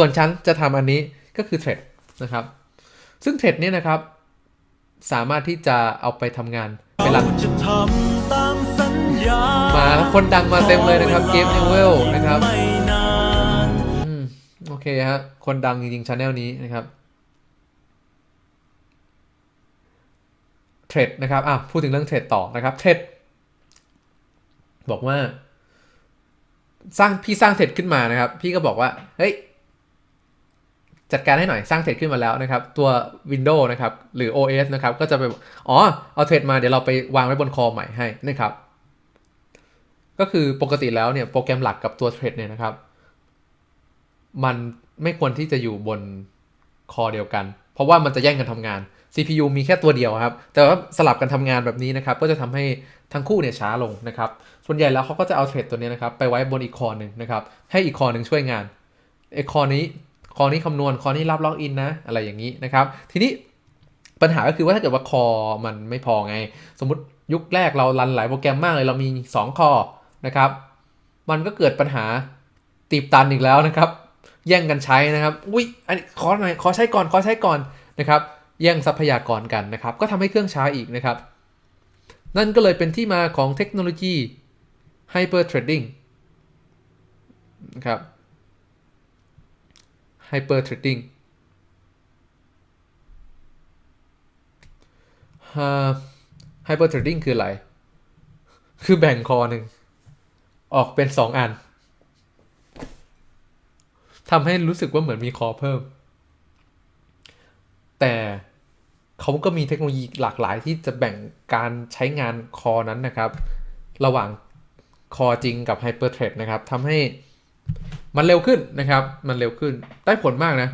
ส่วนฉันจะทำอันนี้ก็คือเทรดนะครับ ซึ่งเทรดเนี่ยนะครับ สามารถที่จะเอาไปทำงานไปรันจะทำตามสัญญามาแล้วคนดังมาเต็มเลยนะครับเกมนิวเวลนะครับไม่นานอืมโอเคฮะคนดังจริงๆชาแนลนี้นะครับเทรดนะครับอะพูดถึงเรื่องเทรดต่อนะครับเทรดบอกว่า สร้างพี่สร้างเทรดขึ้นมานะครับ พี่ก็บอกว่า เฮ้ย จัดการให้หน่อยสร้างเทรดขึ้นมาแล้วนะครับ ตัว Windows นะครับหรือ OS นะครับก็จะไปอ๋อเอาเทรดมาเดี๋ยวเราไปวางไว้บนคอใหม่ให้นะครับ ก็คือปกติแล้วเนี่ยโปรแกรมหลักกับตัวเทรดเนี่ยนะครับ มันไม่ควรที่จะอยู่บนคอเดียวกัน เพราะว่ามันจะแย่งกันทำงาน CPU มีแค่ตัวเดียวครับ แต่ว่าสลับกันทำงานแบบนี้นะครับ ก็จะทำให้ทั้งคู่เนี่ยช้าลงนะครับ ส่วนใหญ่แล้วเขาก็จะเอาเทรดตัวเนี้ยนะครับ ไปไว้บนอีกคอหนึ่งนะครับ ให้อีกคอหนึ่งช่วยงานไอคอนี้ คอนี้คำนวณคอนี้รับล็อกอินนะอะไรอย่างนี้นะครับ ทีนี้ปัญหาก็คือว่าถ้าเกิดว่าคอมันไม่พอไง สมมติยุคแรกเรารันหลายโปรแกรมมากเลยเรามี 2 คอนะครับ มันก็เกิดปัญหาตีบตันอีกแล้วนะครับ แย่งกันใช้นะครับอุ้ยอันนี้ขอหน่อยขอใช้ก่อนขอใช้ก่อนนะครับแย่งทรัพยากรกันนะครับ ก็ทำให้เครื่องช้าอีกนะครับ นั่นก็เลยเป็นที่มาของเทคโนโลยี Hyper Threading นะครับ Hyper Threading ฮะ Hyper Threading คืออะไร คือแบ่งคอหนึ่ง ออกเป็น2อัน ทำให้รู้สึกว่าเหมือนมีคอเพิ่ม แต่เขาก็มีเทคโนโลยีหลากหลายที่จะแบ่งการใช้งานคอนั้นนะครับ ระหว่างคอจริงกับ Hyper Thread นะครับทำให้ มันเร็วขึ้นนะครับ มันเร็วขึ้น ได้ผลมากนะ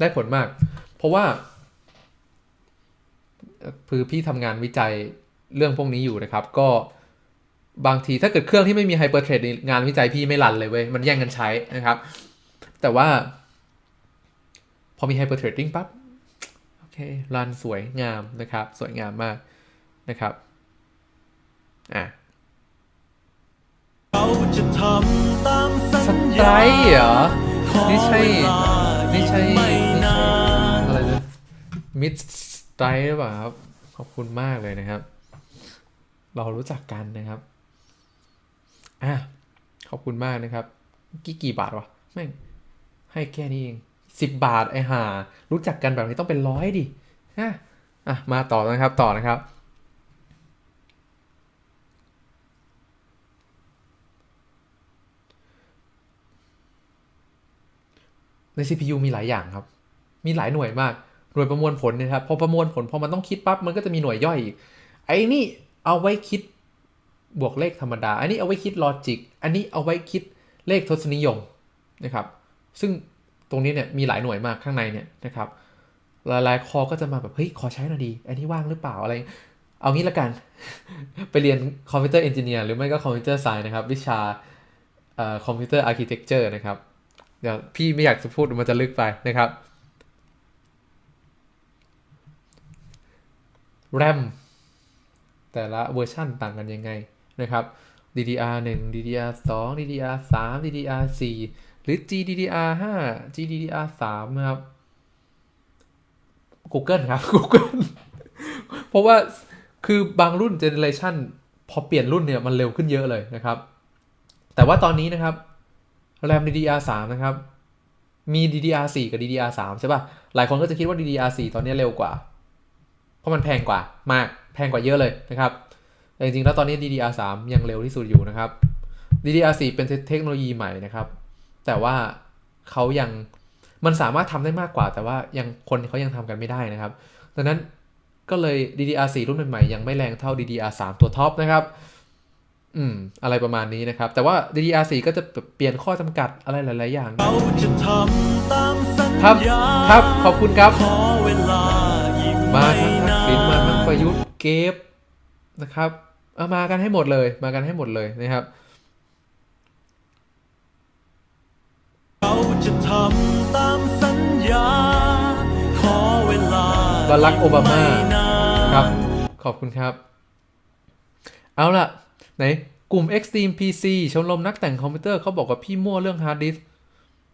ได้ผลมาก เพราะว่าคือพี่ทำงานวิจัยเรื่องพวกนี้อยู่นะครับ ก็บางทีถ้าเกิดเครื่องที่ไม่มี Hyper Thread นี่งานวิจัยพี่ไม่รันเลยเว้ย มันแย่งกันใช้นะครับ แต่ว่า พอมี Hyper Threading ปั๊บ โอเค รันสวยงามนะครับ สวยงามมากนะครับ อะเรา จะทำตามสัสญไตญาร์เหรอขอนี่ใช่เวลานี่ใช่อีกไม่นี่ใช่นานอะไรนะมิดสไตร์หรือเปล่าครับ ขอบคุณมากเลยนะครับ เรารู้จักกันนะครับ อะ ขอบคุณมากนะครับ กี่กี่บาทวะ แม่ง ให้แค่นี้เองสิบบาทไอ้ห่า รู้จักกันแบบนี้ต้องเป็นร้อยดิอะอะ มาต่อนะครับ ต่อนะครับ ใน CPU มีหลายอย่างครับ มีหลายหน่วยมาก หน่วยประมวลผลนยครับ พอประมวลผลพอมันต้องคิดปั๊บ มันก็จะมีหน่วยย่อยอีก ไอ้นี่เอาไว้คิดบวกเลขธรรมดา อันนี้เอาไว้คิดลอจิก อันนี้เอาไว้คิดเลขทศนิยมนะครับ ซึ่งตรงนี้เนี่ยมีหลายหน่วยมากข้างในเนี่ยนะครับ หลายๆคอก็จะมาแบบเฮ้ยขอใช้หน่อยดี อันนี้ว่างหรือเปล่าอะไร เอางี้ละกัน ไปเรียนคอมพิวเตอร์เอนจิเนียร์หรือไม่ก็คอมพิวเตอร์ไซน์นะครับ วิชาคอมพิวเตอร์อาร์เคเต็กเจอร์นะครับ เดี๋ยวพี่ไม่อยากจะพูดมันจะลึกไปนะครับ RAM แต่ละเวอร์ชั่นต่างกันยังไงนะครับ DDR 1 DDR 2 DDR 3 DDR 4หรือ GDDR 5 GDDR 3นะครับ Google ครับ Google เพราะว่าคือบางรุ่นเจเน r เรชันพอเปลี่ยนรุ่นเนี่ย มันเร็วขึ้นเยอะเลยนะครับ แต่ว่าตอนนี้นะครับ RAM DDR 3 นะครับ มี DDR 4 กับ DDR 3 ใช่ป่ะ หลายคนก็จะคิดว่า DDR 4 ตอนนี้เร็วกว่า เพราะมันแพงกว่ามาก แพงกว่าเยอะเลยนะครับ แต่จริงๆ แล้วตอนนี้ DDR 3 ยังเร็วที่สุดอยู่นะครับ DDR 4 เป็นเทคโนโลยีใหม่นะครับ แต่ว่าเขายังมันสามารถทำได้มากกว่า แต่ว่ายังคนเขายังทำกันไม่ได้นะครับ ดังนั้นก็เลย DDR 4 รุ่นใหม่ๆยังไม่แรงเท่า DDR 3 ตัวท็อปนะครับ อืม อะไรประมาณนี้นะครับ แต่ว่า DDR 4 ก็จะเปลี่ยนข้อจำกัดอะไรหลาย ๆ อย่างเราจะทำตามสัญครับญาครับ ขอบคุณครับขอเวลาอีกมาไม่ทั้งทักนาษิณมาทั้งนประยุทธ์เกฟนะครับเอามากันให้หมดเลย มากันให้หมดเลยนะครับเราจะทำตามสัญญา ขอเวลาบารักโอบามาอีกไนนครับ ขอบคุณครับ เอาล่ะ ไหนกลุ่ม Extreme PC ชมรมนักแต่งคอมพิวเตอร์เขาบอกว่าพี่มั่วเรื่องฮาร์ดดิส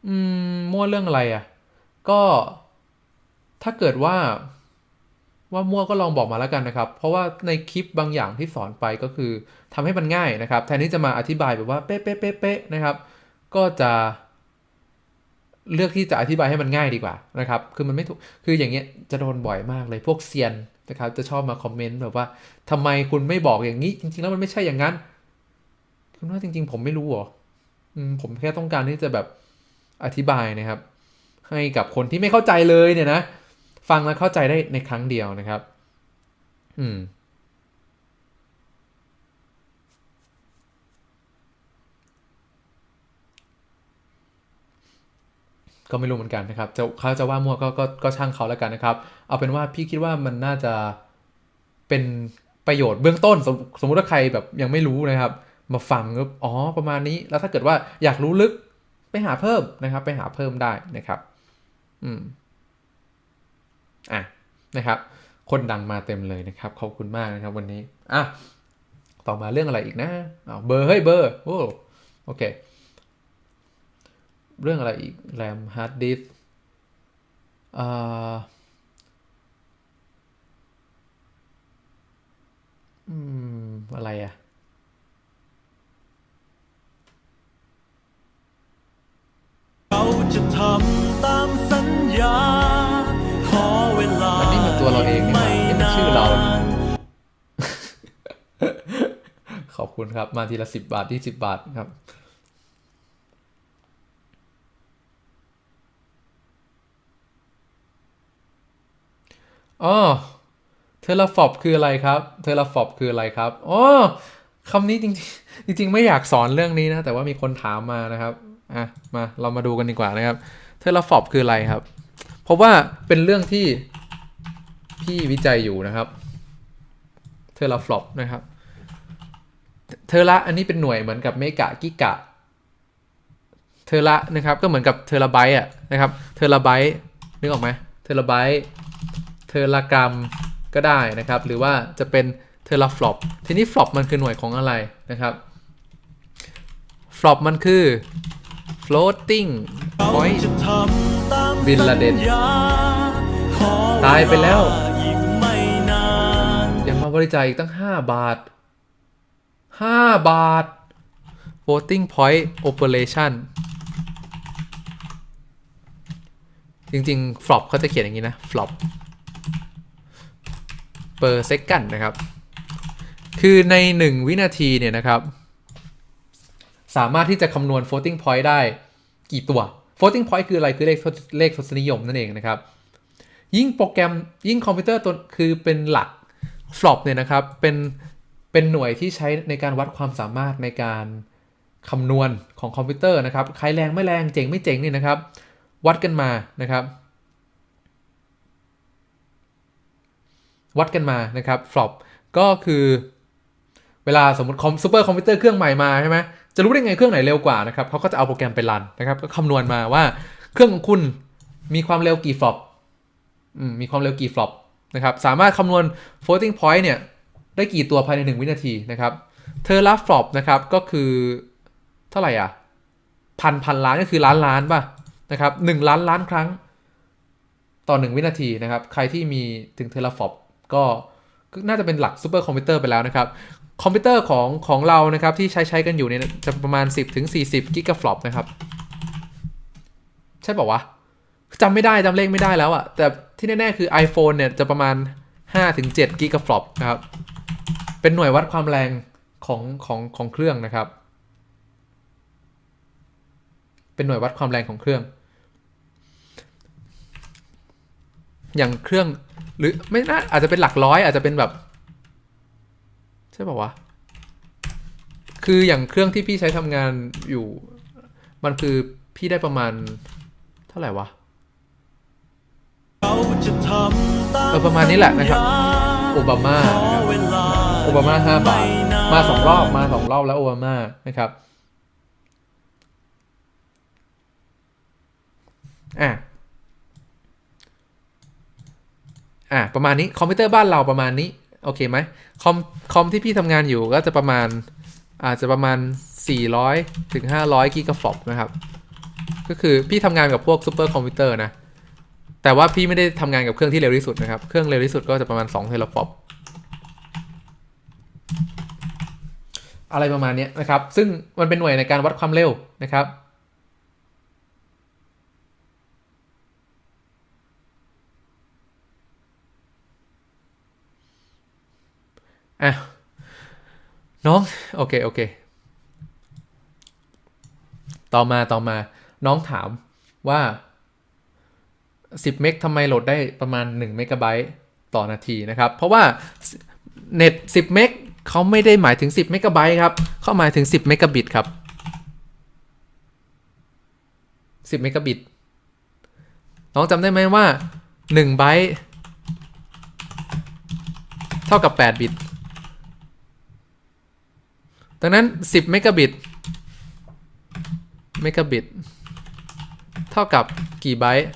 อืม มั่วเรื่องอะไรอะ่ะ ก็ถ้าเกิดว่า ว่ามั่วก็ลองบอกมาแล้วกันนะครับ เพราะว่าในคลิปบางอย่างที่สอนไปก็คือทำให้มันง่ายนะครับ แทนที่จะมาอธิบายแบบว่าเป๊ะเป๊ะเป๊ะเป๊ะนะครับ ก็จะเลือกที่จะอธิบายให้มันง่ายดีกว่านะครับ คือมันไม่ถูก คืออย่างเงี้ยจะโดนบ่อยมากเลยพวกเซียน นะครับจะชอบมาคอมเมนต์แบบว่าทำไมคุณไม่บอกอย่างนี้ จริง ๆ แล้วมันไม่ใช่อย่างนั้น คุณว่าจริง ๆ ผมไม่รู้เหรอผมแค่ต้องการที่จะแบบอธิบายนะครับ ให้กับคนที่ไม่เข้าใจเลยเนี่ยนะ ฟังแล้วเข้าใจได้ในครั้งเดียวนะครับ อืม ก็ไม่รู้เหมือนกันนะครับจะเขาจะว่ามั่วก็ก็ก็ช่างเขาแล้วกันนะครับ เอาเป็นว่าพี่คิดว่ามันน่าจะเป็นประโยชน์เบื้องต้นสมสมมติว่าใครแบบยังไม่รู้นะครับ มาฟังก็อ๋อประมาณนี้แล้วถ้าเกิดว่าอยากรู้ลึกไปหาเพิ่มนะครับ ไปหาเพิ่มได้นะครับ อืมอะนะครับ คนดังมาเต็มเลยนะครับขอบคุณมากนะครับ วันนี้อะต่อมาเรื่องอะไรอีกนะเบอร์เฮ้ยเบอร์โอ้โอเค เรื่องอะไรอีกแรมฮาร์ดดิสอ่าอืม อะไรอะเราจะทำตามสัญญา ขอเวลาอันนี้มันตัวเราเองนี่หว่านี่มันชื่อเรา ขอบคุณครับ มาทีละสิบบาทที่สิบบาทครับ อ๋อเทเลฟอปคืออะไรครับเทเลฟอปคืออะไรครับอ๋อคำนี้จริงๆจริงๆไม่อยากสอนเรื่องนี้นะ แต่ว่ามีคนถามมานะครับอะมาเรามาดูกันดีกว่านะครับเทเลฟอปคืออะไรครับ เพราะว่าเป็นเรื่องที่พี่วิจัยอยู่นะครับเทเลฟอปนะครับเทอระอันนี้เป็นหน่วยเหมือนกับเมกะกิกะเทอระนะครับก็เหมือนกับเทอราไบต์อะนะครับเทอราไบต์นึกออกไหมเทอราไบต์ อรากรัมก็ได้นะครับ หรือว่าจะเป็นเทอราฟลอปทีนี้ฟลอปมันคือหน่วยของอะไรนะครับฟลอปมันคือ floating point บินลาเดนตายไปแล้วอีกไม่นานยังมาบริจาคอีกตั้ง 5 บาท 5 บาท floating point operation จริงๆ flop เขาจะเขียนอย่างนี้นะ flop per second นะครับ คือใน 1 วินาทีเนี่ยนะครับ สามารถที่จะคำนวณ floating point ได้กี่ตัว floating point คืออะไร คือเลขเลขทศนิยมนั่นเองนะครับ ยิ่งโปรแกรมยิ่งคอมพิวเตอร์ตัวคือเป็นหลัก flop เนี่ยนะครับ เป็นเป็นหน่วยที่ใช้ในการวัดความสามารถในการคำนวณของคอมพิวเตอร์นะครับ ใครแรงไม่แรง เจ๋งไม่เจ๋งนี่นะครับ วัดกันมานะครับ วัดกันมานะครับ flop ก็คือ เวลาสมมติคอมซูเปอร์คอมพิวเตอร์เครื่องใหม่มาใช่ไหมจะรู้ได้ไงเครื่องไหนเร็วกว่านะครับเขาก็จะเอาโปรแกรมไปรันนะครับก็คำนวณมาว่าเครื่องของคุณมีความเร็วกี่ flop อืมมีความเร็วกี่ flop นะครับสามารถคำนวณ floating point เนี่ยได้กี่ตัวภายใน 1 วินาทีนะครับเทอร์ลาฟลอปนะครับก็คือเท่าไหร่อะพันพันล้านก็คือล้านล้านป่ะนะครับหนึ่งล้านล้านครั้งต่อ 1 วินาทีนะครับ ใครที่มีถึงเทอร์ลาฟลอป ก็น่าจะเป็นหลักซูเปอร์คอมพิวเตอร์ไปแล้วนะครับ คอมพิวเตอร์ของของเรานะครับที่ใช้ใช้กันอยู่เนี่ยจะประมาณ 10ถึง40กิกะฟลอปนะครับ ใช่ป่าวะจำไม่ได้จำเลขไม่ได้แล้วอะแต่ที่แน่ๆคือ iPhone เนี่ยจะประมาณ5ถึง7กิกะฟลอปนะครับ เป็นหน่วยวัดความแรงของของของเครื่องนะครับ เป็นหน่วยวัดความแรงของเครื่อง อย่างเครื่องหรือไม่น่าอาจจะเป็นหลักร้อย อาจจะเป็นแบบ ใช่ป่าวะ คืออย่างเครื่องที่พี่ใช้ทำงานอยู่ มันคือพี่ได้ประมาณ เท่าไหร่วะเราจะทำตามเออประมาณนี้แหละนะครับสัญญโอบามาขอนะครับเวลาโอบามาห้าบาทไม่นนมาสองรอบมาสองรอบแล้วโอบามานะครับอะ อะประมาณนี้คอมพิวเตอร์บ้านเราประมาณนี้โอเคไหมคอมคอมที่พี่ทำงานอยู่ก็จะประมาณอาจจะประมาณ 400ถึง500กิกะฟอปนะครับ ก็คือพี่ทำงานกับพวกซูเปอร์คอมพิวเตอร์นะ แต่ว่าพี่ไม่ได้ทำงานกับเครื่องที่เร็วที่สุดนะครับ เครื่องเร็วที่สุดก็จะประมาณ2เทราฟอปอะไรประมาณนี้นะครับ ซึ่งมันเป็นหน่วยในการวัดความเร็วนะครับ อะน้องโอเคโอเค ต่อมาต่อมาน้องถามว่า 10 เมกทำไมโหลดได้ประมาณ 1 เมกะไบต์ต่อนาทีนะครับ เพราะว่าเน็ต 10 เมกเขาไม่ได้หมายถึง 10 เมกะไบต์ครับเขาหมายถึง 10 เมกะบิตครับ 10 เมกะบิต น้องจำได้ไหมว่า 1 ไบต์เท่ากับ 8 บิต ดังนั้น 10 เมกะบิต เมกะบิต เท่ากับกี่ไบต์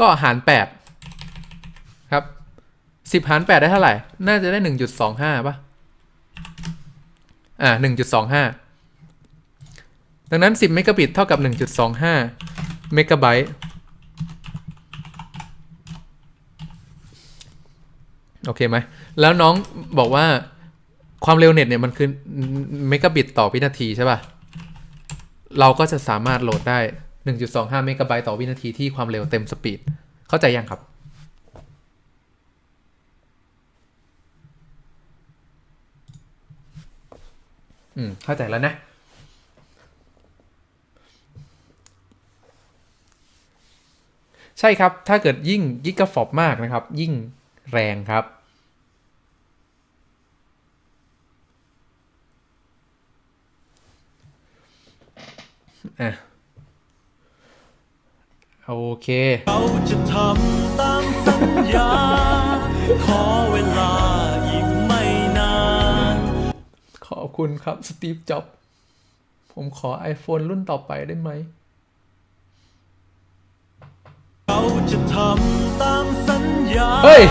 ก็หาร 8 ครับ 10 หาร 8 ได้เท่าไหร่ น่าจะได้ 1.25ป่ะ อ่า 1.25 ดังนั้น 10 เมกะบิต เท่ากับ 1.25 เมกะไบต์ โอเคไหม แล้วน้องบอกว่า ความเร็วเน็ตเนี่ยมันคือเมกะบิตต่อวินาทีใช่ป่ะ เราก็จะสามารถโหลดได้ 1.25 เมกะไบต์ต่อวินาทีที่ความเร็วเต็มสปีด เข้าใจยังครับ อืม เข้าใจแล้วนะ ใช่ครับ ถ้าเกิดยิ่งกิกะฟอปมากนะครับ ยิ่งแรงครับ อะโอเคเราจะทำตามสัญญา ขอเวลาอีกไม่นาน ขอบคุณครับสตีฟจ็อบส์ผมขอ iPhone รุ่นต่อไปได้ไหม เราจะทำตามสัญญา เฮ้ย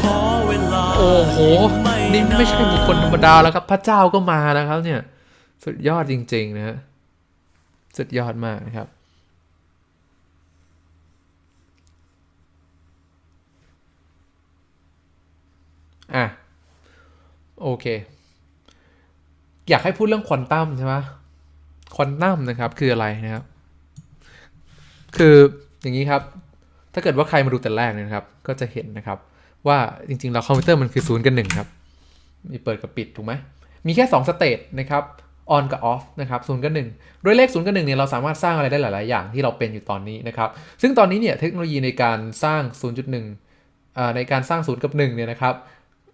ขอเวลาโอ้โหอีกนี่ไม่ใช่าบุคคลธรรมดาแล้วครับ พระเจ้าก็มาแล้วครับเนี่ย สุดยอดจริง ๆ นะฮะ สุดยอดมากนะครับ อะ โอเค อยากให้พูดเรื่องควอนตัมใช่ไหมควอนตัมนะครับ คืออะไรนะครับ คืออย่างนี้ครับ ถ้าเกิดว่าใครมาดูแต่แรกนะครับ ก็จะเห็นนะครับ ว่าจริงๆ แล้วคอมพิวเตอร์มันคือศูนย์กับหนึ่งครับ มีเปิดกับปิดถูกไหมมีแค่2สเตจนะครับ on กับ off นะครับศูนย์กับหนึ่งด้วยเลขศูนย์กับหนึ่งเนี่ยเราสามารถสร้างอะไรได้หลาย ๆ อย่างที่เราเป็นอยู่ตอนนี้นะครับ ซึ่งตอนนี้เนี่ยเทคโนโลยีในการสร้าง 0.1อ่าในการสร้างศูนย์กับ 1 เนี่ยนะครับ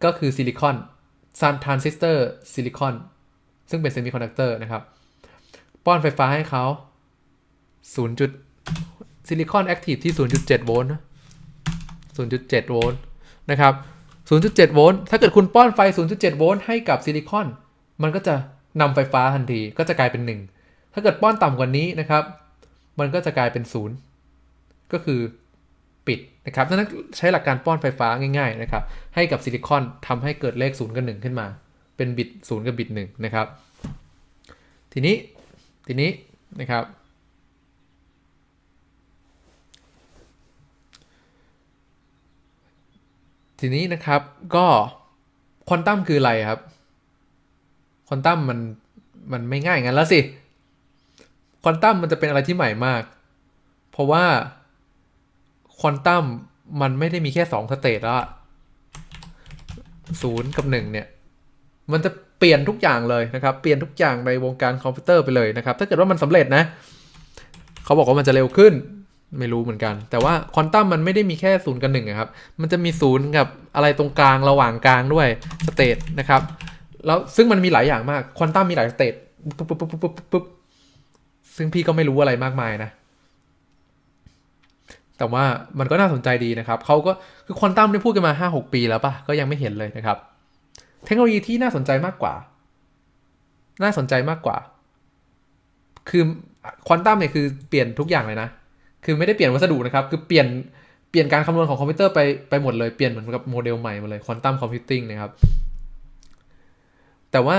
ก็คือซิลิคอนซันทรานซิสเตอร์ซิลิคอนซึ่งเป็นเซมิคอนดักเตอร์นะครับ ป้อนไฟฟ้าให้เขา0จุดซิลิคอนแอคทีฟที่ 0.7 โวลต์นะ0.7 โวลต์นะครับ 0.7 โวลต์ถ้าเกิดคุณป้อนไฟ 0.7 โวลต์ให้กับซิลิคอนมันก็จะ นำไฟฟ้าทันทีก็จะกลายเป็น 1 ถ้าเกิดป้อนต่ำกว่านี้นะครับ มันก็จะกลายเป็น 0 ก็คือปิดนะครับนั่นใช้หลักการป้อนไฟฟ้าง่ายๆนะครับ ให้กับซิลิคอนทำให้เกิดเลข 0 กับ 1 ขึ้นมา เป็นบิต 0 กับบิต 1 นะครับ ทีนี้ทีนี้นะครับทีนี้นะครับก็ควอนตัมคืออะไรครับ ควอนตัมมันมันไม่ง่ายงั้นแล้วสิควอนตัมมันจะเป็นอะไรที่ใหม่มาก เพราะว่าควอนตัมมันไม่ได้มีแค่สองสเตจแล้วอะศูนย์กับหนึ่งเนี่ย มันจะเปลี่ยนทุกอย่างเลยนะครับ เปลี่ยนทุกอย่างในวงการคอมพิวเตอร์ไปเลยนะครับ ถ้าเกิดว่ามันสำเร็จนะ เขาบอกว่ามันจะเร็วขึ้น ไม่รู้เหมือนกัน แต่ว่าควอนตัมมันไม่ได้มีแค่ศูนย์กับหนึ่งครับ มันจะมีศูนย์กับอะไรตรงกลางระหว่างกลางด้วยสเตทนะครับ แล้วซึ่งมันมีหลายอย่างมากควอนตัมมีหลายสเตทปุ๊บปุ๊บปุ๊บปุ๊บปุ๊บซึ่งพี่ก็ไม่รู้อะไรมากมายนะ แต่ว่ามันก็น่าสนใจดีนะครับเขาก็คือควอนตัมได้พูดกันมา 5-6 ปีแล้วปะก็ยังไม่เห็นเลยนะครับ เทคโนโลยีที่น่าสนใจมากกว่า น่าสนใจมากกว่า คือควอนตัมเนี่ยคือเปลี่ยนทุกอย่างเลยนะ คือไม่ได้เปลี่ยนวัสดุนะครับ คือเปลี่ยนเปลี่ยนการคำนวณของคอมพิวเตอร์ไปไปหมดเลย เปลี่ยนเหมือนกับโมเดลใหม่มาเลยควอนตัมคอมพิวติ้งนะครับ แต่ว่า